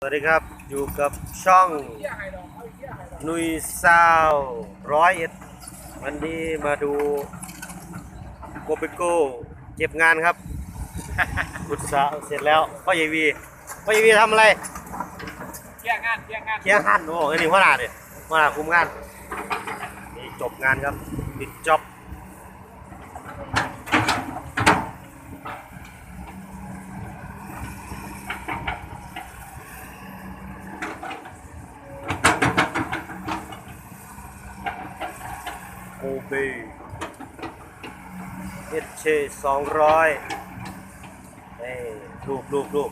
สวัสดีครับ อยู่กับช่องนุยซาวร้อยเอ็ดวันนี้มาดูโกเปโก้เก็บงานครับอุตสาห์เสร็จแล้วพ่อเยวีพ่อเยวีทำอะไรเที่ยงงานเที่ยงงานเคียงหันโอ้ไอ้นี่หัวหน้าเนี่ยหัวหน้าคุมงานนี่จบงานครับปิดจ็อบ โอเบเอชเชสองร้อยเอ้ยรูปรูปรูป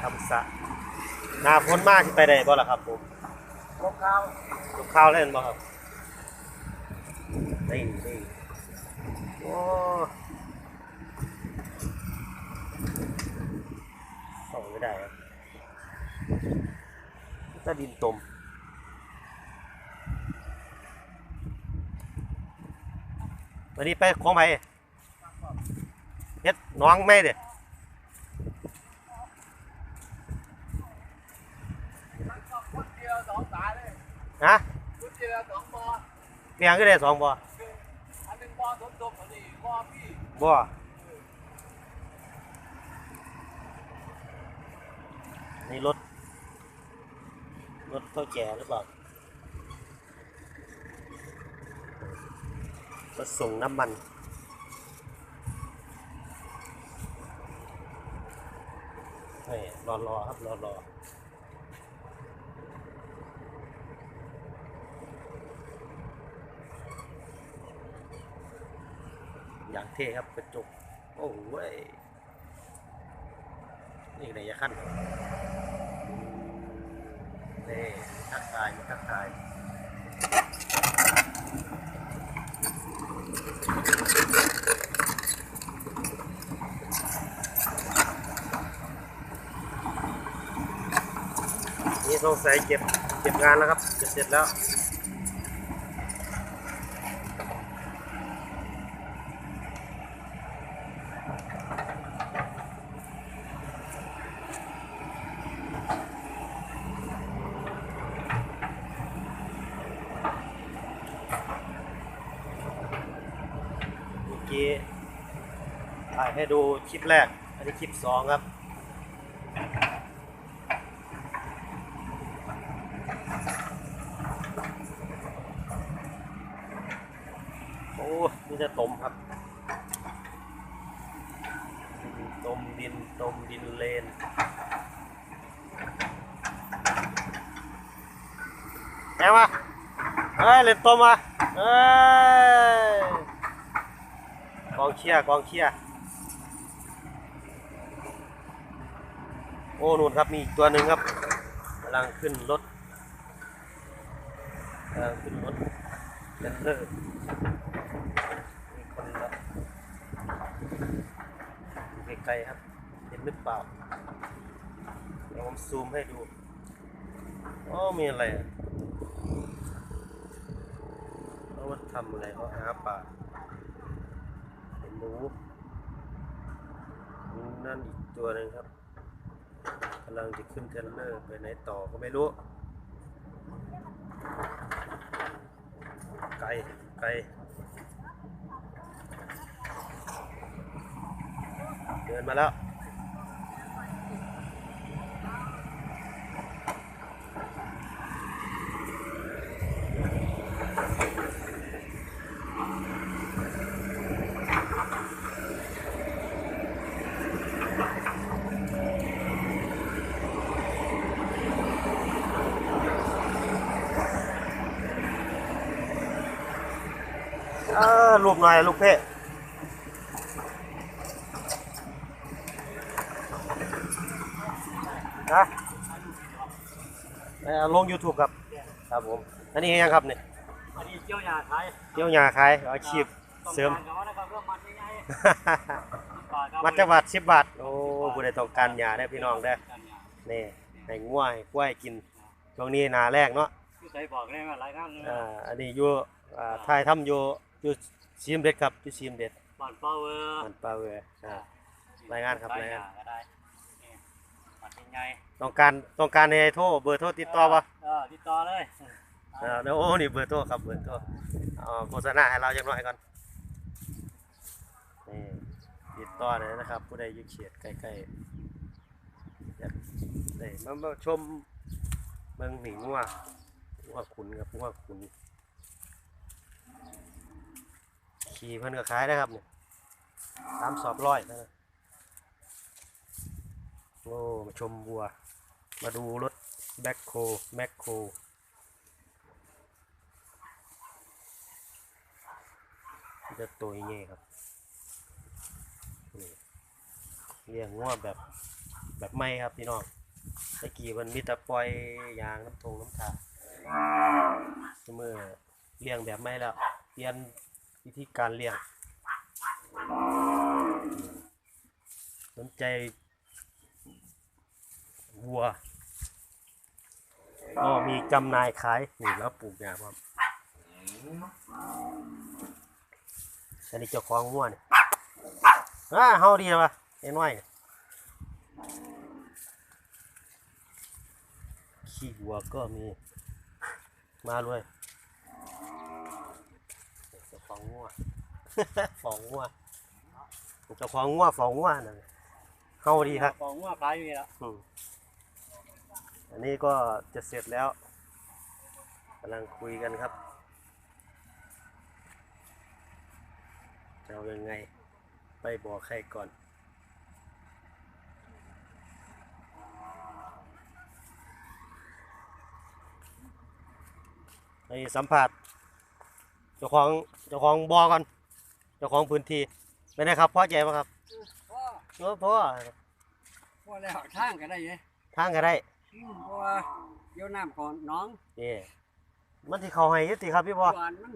ทำสะหนาพ้นมากที่ไปได้บ่ล่ะครับผมลงข้าวลูกข้าวเล่นบ่ครับนี่นี่โอ้ส่องไม่ได้ครับถ้าดินตม วันนี้ไปของไผเฮ็ดน้องไม่เด้พุทธเดียวสองสายเลยฮะเดียงบอเมียงก็ได้สองบ่อันหนึ่งบอสมทบอันนี้บอพี่บ่นี่รถ รถเท่าแก่หรือเปล่า มาส่งน้ำมันเฮ้ยรอรอครับ รอรออย่างเท่ครับกระจก โอ้เว้ยนี่ไหนจะขั้นนี่ทักทายทักทาย นี่สงสัยเก็บเก็บงานแล้วครับจะเสร็จแล้ว เมื่อกี้ถ่ายให้ดูค ลิปแรก อันนี้คลิปสองครับ โอ้นี่จะตมครับตมดินตมดินเลนแม่มาเอ้ยเล่นตมมาเอ้ยกองเชียร์กองเชียร์ อ้นู่นครับมีอีกตัวหนึ่งครับกำลังขึ้นรถกำลังขึ้นรถเทนเลอร์มีคนละอยู่ไกลๆครับ เห็นหรือเปล่าเดี๋ยวผมซูมให้ดูอ๋อมีอะไรอะเขาว่าทำอะไรเขาหาปลาเห็นหนูนั่นอีกตัวหนึ่งครับำลังจะขึ้นเทนเลอร์ไปไหนต่อก็ไม่รู้ ไกลไกลเดินมาแล้ว เออรูปหน่อยลูกเพ่นะลง YouTube ครับ ครับผม อันนี้ยังครับเนี่ยอันนี้เจียวยาไทยเที่ยวยาขายอาชีพเสริมต้องการกับว่านะบเพื่อมันง่ายๆมัดจังหวัดสิบบาท โอ้ผู้ใดต้องการยาได้พี่น้องได้นี่ให้ง่วยกล้วยกิน ช่วงนี้นาแรกเนาะใส่บอกได้ว่าหลายครั้งอันนี้อยู่อ่าทายทำอยู่อยู่ ซีมเด็ดครับอยู่ซีมเด็ดบ้านเป้าเวอร์มันปลาเวอร์อ่ารายงานครับรายงาน ก็ได้ใหญ่ต้องการต้องการให้โทรเบอร์โทรติดต่อปะเออติดต่อเลยเออเดี๋ยวโอ้นี่เบอร์โทรครับเบอร์โทรเอาโฆษณาให้เราจังหน่อยก่อนนี่ติดต่อเลยนะครับ ผู้ใดอยู่เขียดใกล้ๆอยากได้มามาชมเมืองหนิงงัวงัวขุนครับงัวขุน ขี่เพิ่นก็ขายนะครับเนี่ยสามสอบร้อยนะโอ้มาชมวัว มาดูรถแบ็คโคแม็คโคจะตัวยังไงครับเลี้ยงงัวแบบแบบไม่ครับพี่น้องตะกี้มันมีแต่ปล่อยยางน้ำทงน้ำตาเมื่อเลี้ยงแบบไม่แล้วเปลี่ยน วิธีการเลี้ยง สนใจวัวก็มีจำหน่ายขายนี่แล้วปลูกยาครับอันนี้เจ้าของงัวเนี่ยอ่าเฮาดีแล้วปะเอ็นไว้เนี่ยขี้วัวก็มีมาเลยเจ้าของงัว ฟองงัวเจ้าของงัวฟองงัวนั่นเฮาดีครับของว่าขายอยู่นี่ละอืมอันนี้ก็จะเสร็จแล้วกำลังคุยกันครับจะเอายังไง ไปบอกใครก่อนไอ้สัมผัสเจ้าของเจ้าของบอก่อนเจ้าของพื้นที่เป็นไงครับพ่อใจปะครับพ่อเออพ่อพ่อแล้วทางก็ได้ไงทางก็ได้อืมเพราะว่าเดี๋ยวน้ำก่อนน้องนี่มันที่เขาให้อยุติครับพี่พ่อหวานมัน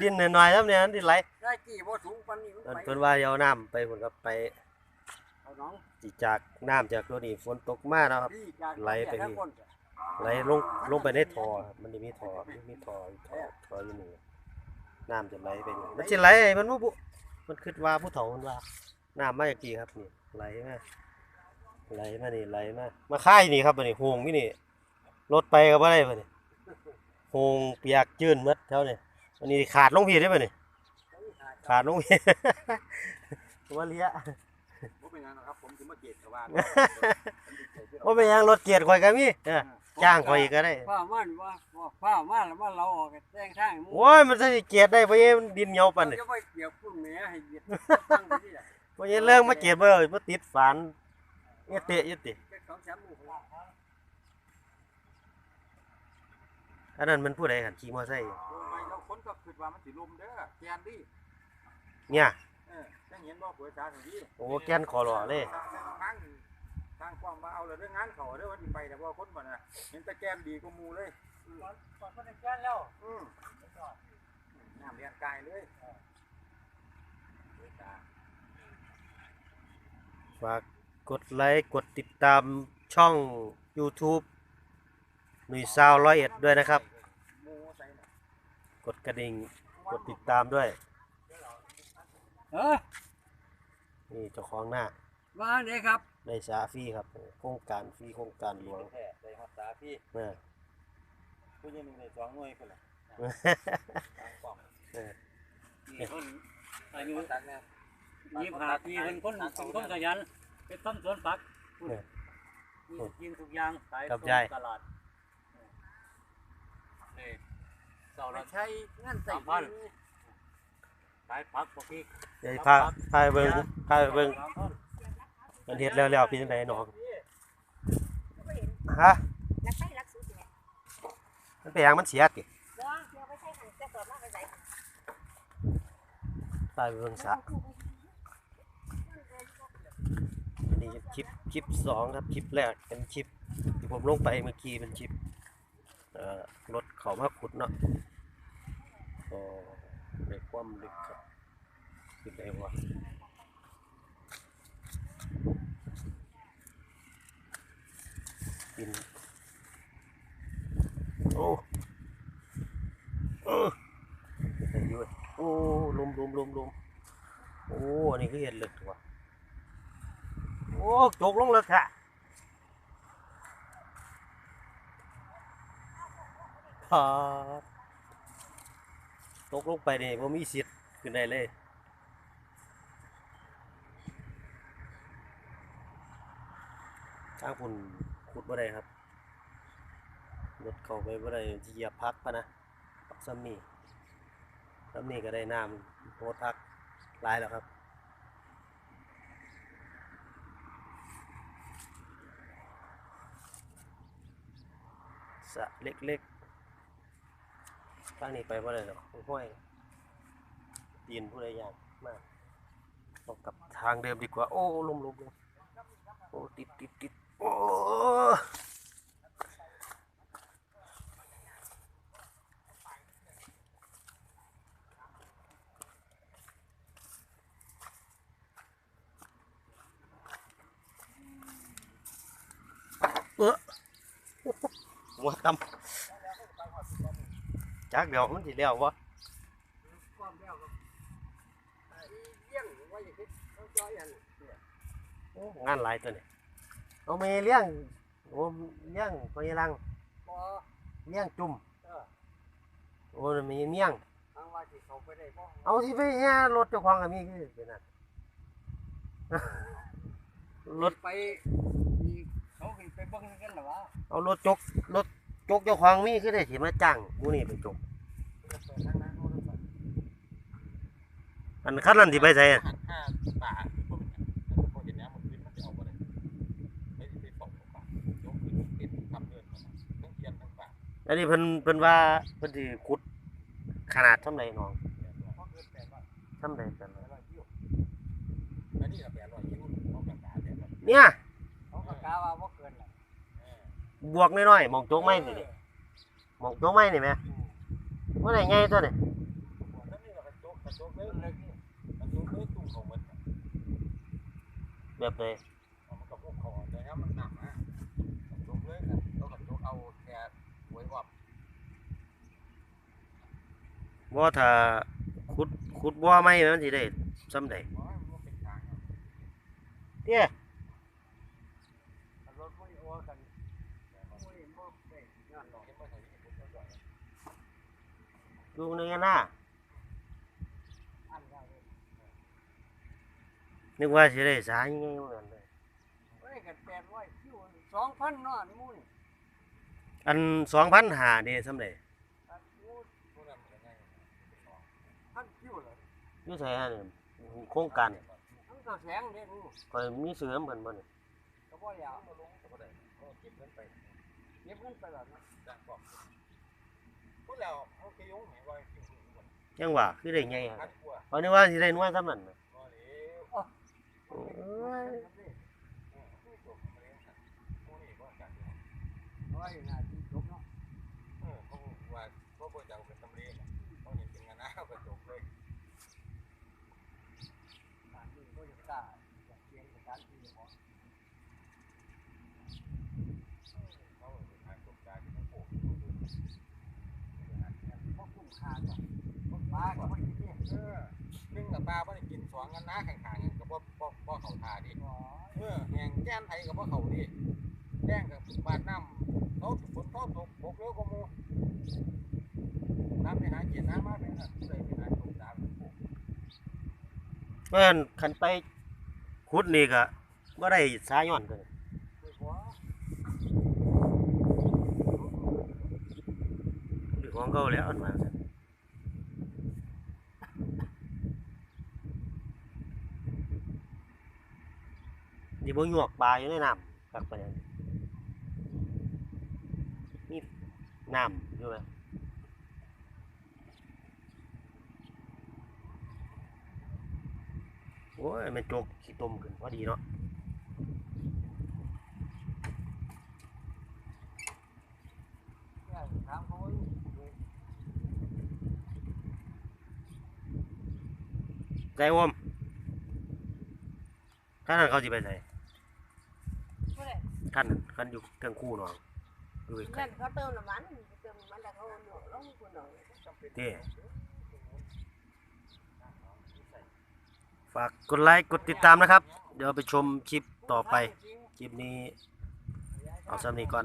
ดินหน่อยๆครับเนี่ยดินไหลได้กี่บ่ถุงปันนี้มันเพิ่นไปเพิ่นว่าเอาน้ำไปผลกับไปเอาน้องจิจากน้ำจากตัวนี้ฝนตกมาแล้วครับพี่จากไหลไปนี่ทั้งคนไหลลงลงไปในท่อครับมันจะมีท่อมันมีท่ออยู่ท่อท่ออยู่นี่ น้ำจะไหลไปนี่มันจะไหลมันบ่บุมันคิดว่าผู้เฒ่ามันว่าน้ำมาจากกี่ครับนี่ไหลมาไหลมานี่ไหลมามาค่ายนี่ครับบัดนี้โฮงนี่นี่รถไปก็บ่ได้บัดนี้โฮงเปียกจื้นหมดแถวนี้อันนี้ขาดลงพี่ได้บัดนี้ขาดลงพี่ ว่าเลี้ยผมเป็นยังนะครับผมถึงมาเกียรติชาวบ้าน ว่าเป็นหยังรถเกียรข่อยก็มีเออ จ้างข่อยอีกก็ได้ ผ้ามันว่าว่าผ้ามันแล้วว่าเราออกแจ้งทางหมู่โอ้ยมันจะเกียรได้เพราะมันดินเหนียวปานนี่จะไปเกี่ยวพุ่นแม่ให้เหยียดตั้งไปที่ไหนเพราะเรื่องมาเกียรบ่เลยมาติดฝานเนี่ยเตะอยุติแค่สองสามหมู่ของเราอันนั้นมันผู้ใดกันขี่มอไซค์โอ้ยเราคนก็คิดว่ามันสิลมเด้อแกนดิเนี่ยเออจังเห็นบ่เปิดตาถึงดีโอ้แกนขอหล่อเลย ทางทางทาง ความมาเอาเลยเรื่องงานเขาเด้อวันที่ไปแต่ว่าคนบ่น่ะเห็นแต่แกนดีกว่าหมู่เลยก่อนก็ได้แก้นแล้วอืมน้ำเรียนกายเลยเปิดตาฝากกดไลค์กดติดตามช่อง YouTube หนุ่ยซาวร้อยเอ็ดด้วยนะครับ หมู่ใส่น่ะกดกระดิ่งกดติดตามด้วย เออนี่เจ้าของหน้าว่าเด้ครับ ได้สาฟรีครับโครงการฟรีโครงการหลวงแท้ได้ฮอดตาพี่เออผู้หญิงหนึ่งในสองหน่วยพุ่นล่ะทางป้อมเออนี่คนอายุตักแน่ยี่สิบห้าปีเป็นคนเป็นคนขยันเป็นต้นสวนผักเออมีกินทุกอย่างขายครับส่งยายตลาดนี่เสาไม่ละใช่งั้นใส่สามพันขายผักพวกนี้เดี๋ยวพาพาไปเบิ่งพาไปเบิ่งสา มพันมันเฮ็ดแล้วแล้วพี่จังไดน้องฮะรักใช้รักสูสิแม่มันเป็นหยังมันเสียติบ่เดี๋ยวไปใช้หันจะสอบมาไปใส่พาไปเบิ่งสระอันนี้คลิปคลิปสองครับคลิปแรกเป็นคลิปที่ผมลงไปเมื่อกี้เป็นคลิปเอ่อรถเขามาขุดเนาะก็ในความลึกครับคือไดวะ กิน โอ้เออได้อยู่เว้ยโอ้ลมลมลมลมโอ้อันนี้คือเห็ดเหลึกว่ะโอ้อ้จกลงเลยค่ะพอตกลงไปนี่ผมมีสิทธิ์ขึ้นได้เลยทางคุณขุด บ่ได้ครับรถเข้าไปบ่ได้เหยียบพักพะนะปักซ้ำนี่ซ้ำนี่ก็ได้น้ำโพทักหลายแล้วครับสระเล็กๆทางนี้ไปบ่ได้หรอกห้วยดินผู้ใดอย่างมากต้องกับทางเดิมดีกว่า โอ้ลมลมลมโอ้ติดติดติด โอ้เออหัวตำจักเดี๋ยวมั นสิแล้ววะความเดียวกับไอ้เลี้ยงไว้อย่างนี้ต้องจอยอันเนี่ยโอ้งานหลายตัวนี่เอาไปเลี้ยงโอ้เลี้ยงไปรังพอเลี้ยงจุ่มเออโอ้มีเมี่ยง ทางว่าที่เขาไปได้บ่เอาที่ไปแห่รถเจ้าของก็มีคือเป็นนั่น รถไปนี่เขาขึ้นไปเบิ่งกันหรอวะเอารถจกรถจกเจ้าของมีคือได้สิมาจ้างกูนี่ไปจกทางนั้นโน้นไปอันคันนั้นสิไปใส่อะหันห้าป่าบ่ อันนี้เพิ่นเพิ่นว่าเพิ่นสิขุดขนาดเท่าใดน้องเพราะเกินแปดร้อยเท่าใดกันแปดร้อยกิโลอันนี้ก็แปลเอากระดาษแปดร้อยเนี่ยเขาก็กล่าวว่าบ่เนล่ะบวกน้อยๆมองโจกไม้นี่ดิมองโจกไม้นี่แหมว่าได้ใหญ่ตัวนี่แล้วนี่ก็กระจกกระจกเลยมันเลยนี่กระจกเลยตุ้มเขาหมดแบบใดเอามันกับพวกเขาแต่ถ้ามันหนักนะกระจกเลยกันเอากระจกเอาแค่ไว้วับ บ่ถ้าขุดขุดบ่อไม้มันสิได้ซ้ำใดเพราะมันเป็นทางครับเตี้ยรถบ่โอ้กันบ่เห็นบ่ได้ย้อนหรอกเห็นบ่ใช่ที่ผมก็ด้วยอยู่ในหน้าอันได้เลยนึกว่าสิได้สายยังไงเหมือนกันเลยเฮ้ยกันแปดร้อยกิโลสองพันเนาะนี่มูนี่อันสองพันหาเดซ้ำใด อันมู พวกนั้นมันง่าย พันกิโลเลย อยู่ไสฮะเนี่ยโครงการทั้งตัวแสงเด้นี่ข่อยมีเสือเหมือนบ่นี่ก็บ่อยากมาลงก็ได้ก็เก็บเงินไปเก็บเงินไปแล้วนะจ้างบอกพวกเราเขาเคยยงเห็นว่าจริงๆมันยังว่าคือได้ไงพัฮะนกว่าข่อยนึกว่าสิได้น้อยซ้ำนั่นน่ะก็เลยโอ้ยจบมาแล้วครับพวกนี้ก็จัดร้อยนาทีจบเนาะ เออเขาว่าเขาควรจะเอาเป็นตำเรียนเขาเห็นเป็นงานนะเขาก็จบเลย ตามนี้ก็จะกล้าอยากเรียนสถานที่ของ เขาเป็นทางจบการที่เขาปลูก พวกคุ้มค่าก่อนพวก ปลาก็ไม่กินเนี่ยเออนึ่งกับปลาไม่ได้กินสองกันนะข้างๆกับพ่อพ่อพ่อเขาทาดิเออแหงแก้นไทยกับพ่อเขาดิแจ้งกับบาดน้ำเขาฝนเขาตกตกเร็วกว่ามูน้ำไปหาเกียรน้ำมาเป็นอะไรไปหาตกดาวเพิ่อนคันไปขุดนี่ก็บ่ได้สายย้อนตัวนี้คือหัวหรือของเก่าแล้วอันว่า ซั่นนี่บ่หยวกปลาอยู่ในน้ำกักไปานนั้นนี่น้ำอยู่ไหมโอ้ยมันจกขี้ต้มขึ้นพอดีเนาะแค่ถามเขาว่าใจวมท่านั้นเขาจะไปไหน ท่านนั้นท่านอยู่เทิงคู่เนาะอยู่ไกลนั่นเขาเติมน้ำมันเติมน้ำมันแล้วเขาหนูลงคุณหน่อยๆเด้ฝากกดไลค์กดติดตามนะครับ เดี๋ยวไปชมคลิปต่อไป คลิปนี้ เอาสำนี้ก่อน